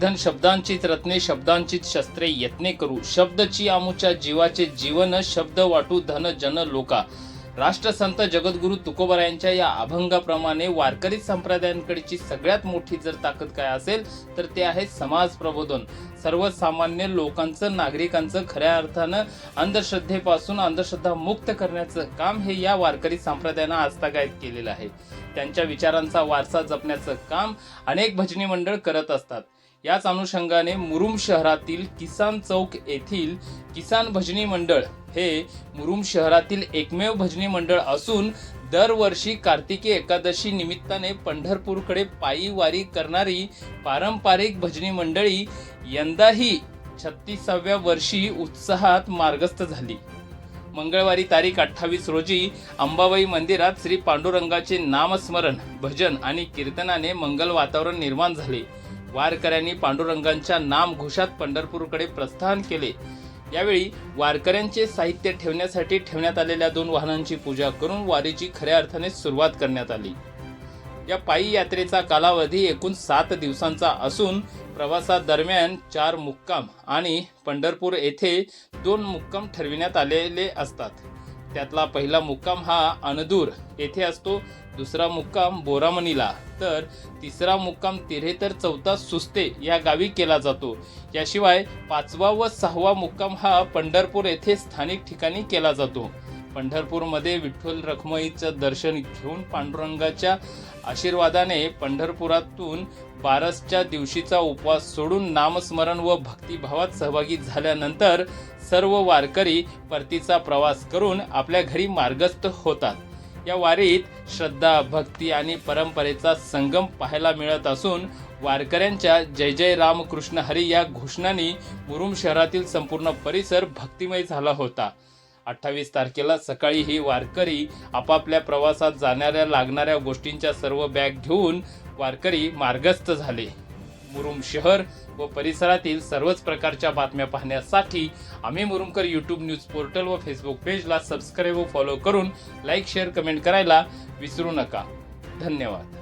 निधन शब्दांचीच रत्ने शब्दांचीच शस्त्रे यत्ने करू. शब्दची आमुच्या जीवाचे जीवन शब्द वाटू धन जन लोका. राष्ट्रसंत जगद्गुरु तुकोबरायांच्या या अभंगाप्रमाणे वारकरी संप्रदायांकडची सगळ्यात मोठी जर ताकद काय असेल तर ते आहे समाज प्रबोधन. सर्वसामान्य लोकांचं नागरिकांचं खऱ्या अर्थानं अंधश्रद्धेपासून अंधश्रद्धा मुक्त करण्याचं काम हे या वारकरी संप्रदायानं आजतागायत केलेलं आहे. त्यांच्या विचारांचा वारसा जपण्याचं काम अनेक भजनी मंडळ करत असतात. याच अनुषंगाने मुरुम शहरातील किसान चौक येथील किसान भजनी मंडळ हे मुरुम शहरातील एकमेव भजनी मंडळ असून दरवर्षी कार्तिकी एकादशी निमित्ताने पंढरपूरकडे पायी वारी करणारी पारंपरिक भजनी मंडळी यंदाही छत्तीसाव्या वर्षी उत्साहात मार्गस्थ झाली. मंगळवारी तारीख अठ्ठावीस रोजी अंबाबाई मंदिरात श्री पांडुरंगाचे नामस्मरण भजन आणि कीर्तनाने मंगल वातावरण निर्माण झाले. वारकऱ्यांनी पांडुरंगांच्या नाम घोषात पंढरपूरकडे प्रस्थान केले. यावेळी वारकऱ्यांचे साहित्य ठेवण्यासाठी ठेवण्यात आलेल्या दोन वाहनांची पूजा करून वारीची खऱ्या अर्थाने सुरुवात करण्यात आली. या पायी यात्रेचा कालावधी एकूण सात दिवसांचा असून प्रवासादरम्यान चार मुक्काम आणि पंढरपूर येथे दोन मुक्काम ठरविण्यात आलेले असतात. त्यातला पहिला मुक्काम हा अनदूर येथे असतो दुसरा मुक्काम बोरामणीला. तर तिसरा मुक्काम तिरे तर चौथा सुस्ते या गावी केला जातो. याशिवाय पाचवा व सहावा मुक्काम हा पंढरपूर येथे स्थानिक ठिकाणी केला जातो. पंढरपूरमध्ये विठ्ठल रखमाईचं दर्शन घेऊन पांडुरंगाच्या आशीर्वादाने पंढरपुरातून बारसच्या दिवशीचा उपवास सोडून नामस्मरण व भक्तिभावात सहभागी झाल्यानंतर सर्व वारकरी परतीचा प्रवास करून आपल्या घरी मार्गस्थ होतात. या वारीत श्रद्धा भक्ती आणि परंपरेचा संगम पाहायला मिळत असून वारकऱ्यांच्या जय जय रामकृष्ण हरी या घोषणांनी मुरुम शहरातील संपूर्ण परिसर भक्तिमय झाला होता. अठ्ठावीस तारखेला सकाळी ही वारकरी आपापल्या प्रवासात जाणाऱ्या लागणाऱ्या गोष्टींच्या सर्व बॅग घेऊन वारकरी मार्गस्थ झाले. मुरुम शहर व परिसरातील सर्वच प्रकारच्या बातम्या पाहण्यासाठी आम्ही मुरुमकर यूट्यूब न्यूज पोर्टल व फेसबुक पेजला सबस्क्राईब व फॉलो करून लाईक शेअर कमेंट करायला विसरू नका. धन्यवाद.